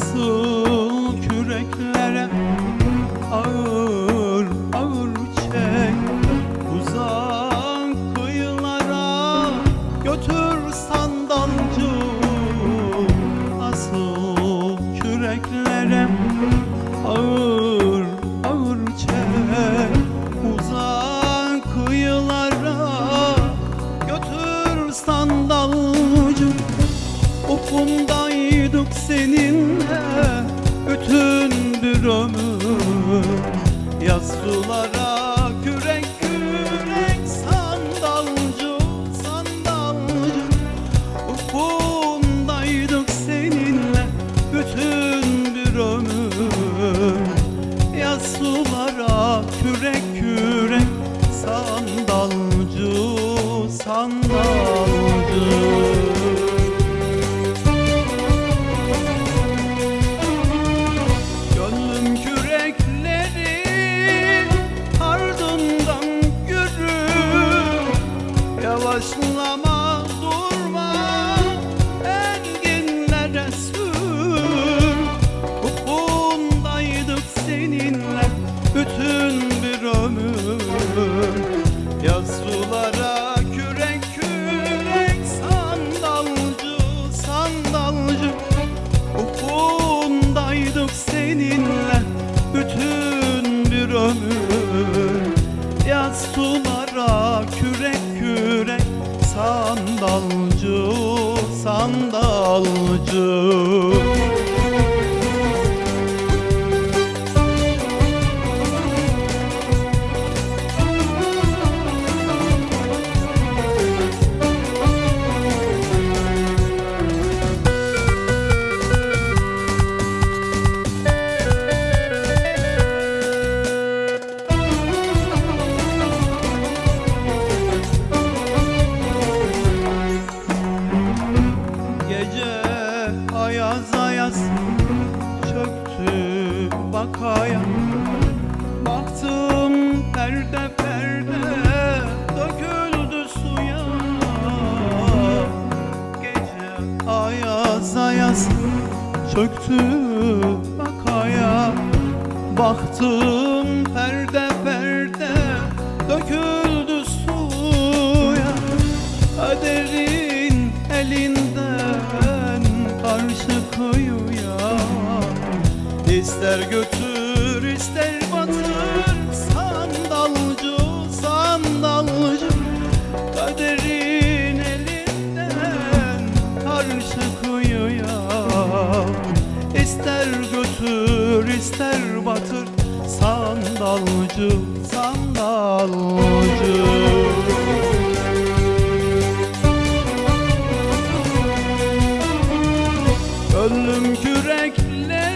Asıl küreklere ağır ağır çek. Uzak kıyılara götür sandalcı. Asıl küreklere Yaz sulara kürek kürek sandalcı sandalcı Ufundaydık seninle bütün bir ömür. Yaz sulara kürek kürek sandalcı sandalcı başlama sandalcı sandalcı ayaz ayaz çöktü bakaya Baktım perde perde döküldü suya. Gece ayaz ayaz çöktü bakaya Baktım İster götür ister batır. Sandalcı sandalcı Kaderin elinden karşı kıyıya İster götür ister batır. Sandalcı sandalcı. Gönlüm kürekleri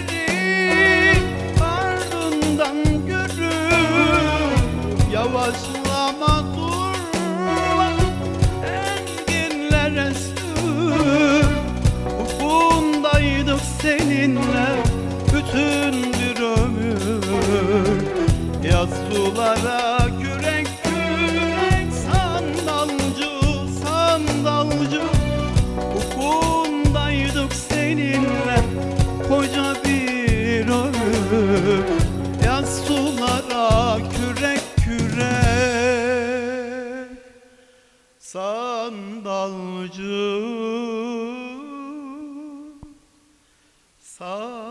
Yavaşlama durma. Enginlere sür. Ufundaydık seninle bütün bir ömür. Yaz sulara kürek kürek sandalcı sandalcı. Ufundaydık seninle koca Sandalcı. Sandalcı.